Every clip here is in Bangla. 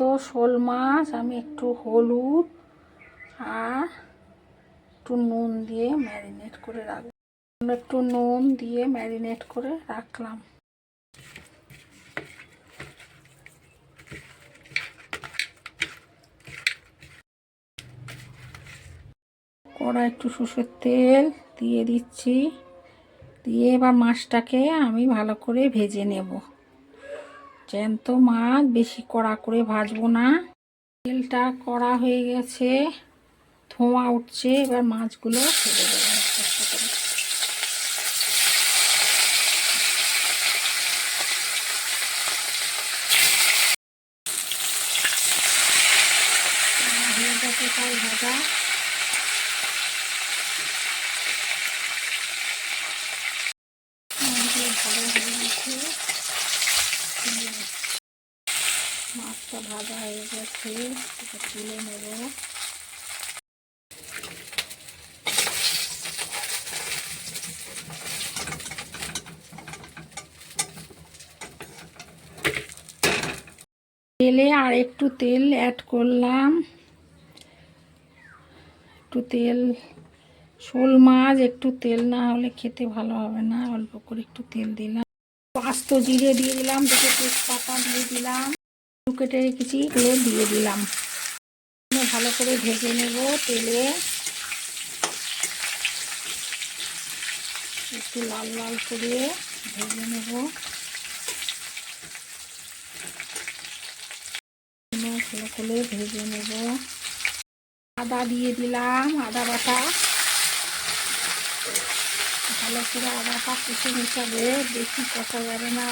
জ্যান্ত শোল মাছ, আমি একটু হলুদ আর একটু নুন দিয়ে ম্যারিনেট করে রাখব একটু নুন দিয়ে ম্যারিনেট করে রাখলাম। কড়া একটু সর্ষের তেল দিয়ে দিচ্ছি। দিয়ে এবার মাছটাকে আমি ভালো করে ভেজে নেব। জ্যান্ত মাছ, বেশি কড়া করে ভাজবো না। তেলটা কড়া হয়ে গেছে, ধোঁয়া উঠছে, এবার মাছগুলো ভাজা। ভালো হয়ে গেছে। মাছটা ভাজা হয়ে গেছে, এটা তুলে নেব। তেলে আর একটু তেল অ্যাড করলাম। একটু তেল, শোল মাছ, একটু তেল না হলে খেতে ভালো হবে না, অল্প করে একটু তেল দিলাম। আস্ত জিরে দিয়ে দিলাম, দুটো তেজপাতা দিয়ে দিলাম কেটে রেখেছি এগুলো দিয়ে দিলাম। ভালো করে ভেজে নেব তেলে। একটু লাল লাল করে ভেজে নেব। ভালো করে ভেজে নেব। আদা দিয়ে দিলাম, আদা বাটা। ভালো করে আদাটা কুচে মিশাবে বেশি কষা যাবে না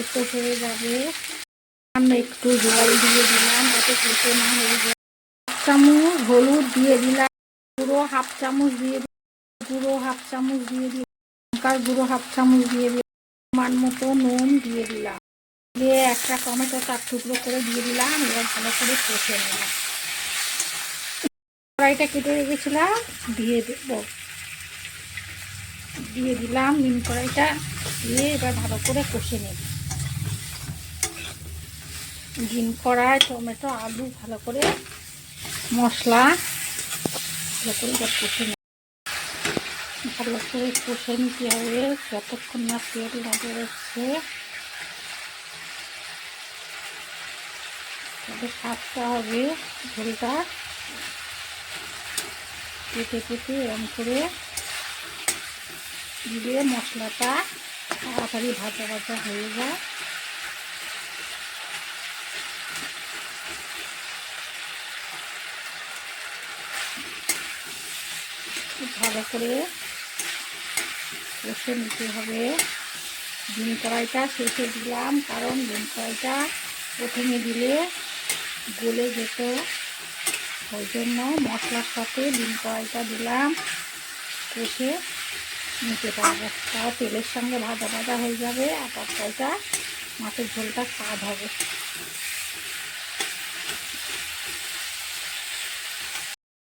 এতো হয়ে যাবে। আমরা একটু জল দিয়ে দিলাম, যাতে কেটে না হয়ে যায়। হাফ চামচ হলুদ দিয়ে দিলাম, গুঁড়ো হাফ চামচ দিয়ে গুঁড়ো হাফ চামচ দিয়ে দিলাম, লঙ্কার গুঁড়ো হাফ চামচ দিয়ে দিলাম মান মতো নুন দিয়ে দিলাম। দিয়ে একটা টমেটো চার টুকরো করে দিয়ে দিলাম, এবার ভালো করে কষে নিলাম। কড়াইটা কেটে রেখেছিলাম, দিয়ে দেবো। দিয়ে দিলাম, নিম কড়াইটা দিয়ে এবার ভালো করে কষে নেব। ডিম কড়াই, টমেটো, আলু ভালো করে মশলা ভালো করে এবার কষে নেব। ভালো করে কষে নিতে হবে, যতক্ষণ না তেল বেরোচ্ছে তবে স্বাদটা হবে ঝোলটা। কেটে কেটে এরম করে দিয়ে মশলাটা তাড়াতাড়ি ভাজা ভাজা হয়ে যায়। ভালো করে কষে নিতে হবে। ডিম কড়াইটা শেষে দিলাম, কারণ ডিম কড়াইটা প্রথমে দিলে গলে যেত। ওই জন্য মশলার সাথে ডিম কড়াইটা দিলাম, কষে নিতে পারব। তাও তেলের সঙ্গে ভাজা ভাজা হয়ে যাবে, আর তরকারিটা মাছের ঝোলটা স্বাদ হবে।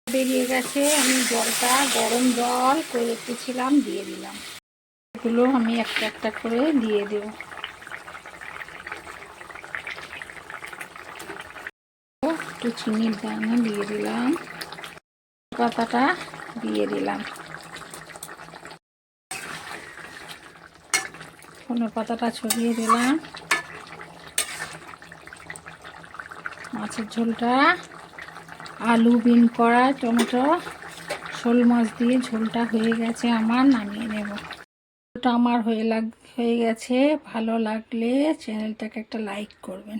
বেরিয়ে গেছে, আমি জলটা, গরম জল করে রেখেছিলাম, দিয়ে দিলাম। এগুলো আমি একটা একটা করে দিয়ে দেব। একটু চিনির দানা দিয়ে দিলাম। পাতাটা দিয়ে দিলাম। ধনে পাতাটা ছড়িয়ে দিলাম। মাছের ঝোলটা, আলু, বিন করা টমেটো, শোল মাছ দিয়ে ঝোলটা হয়ে গেছে আমার, নামিয়ে নেব। ঝোলটা আমার হয়ে লাগ, হয়ে গেছে, ভালো লাগলে চ্যানেলটাকে একটা লাইক করবেন।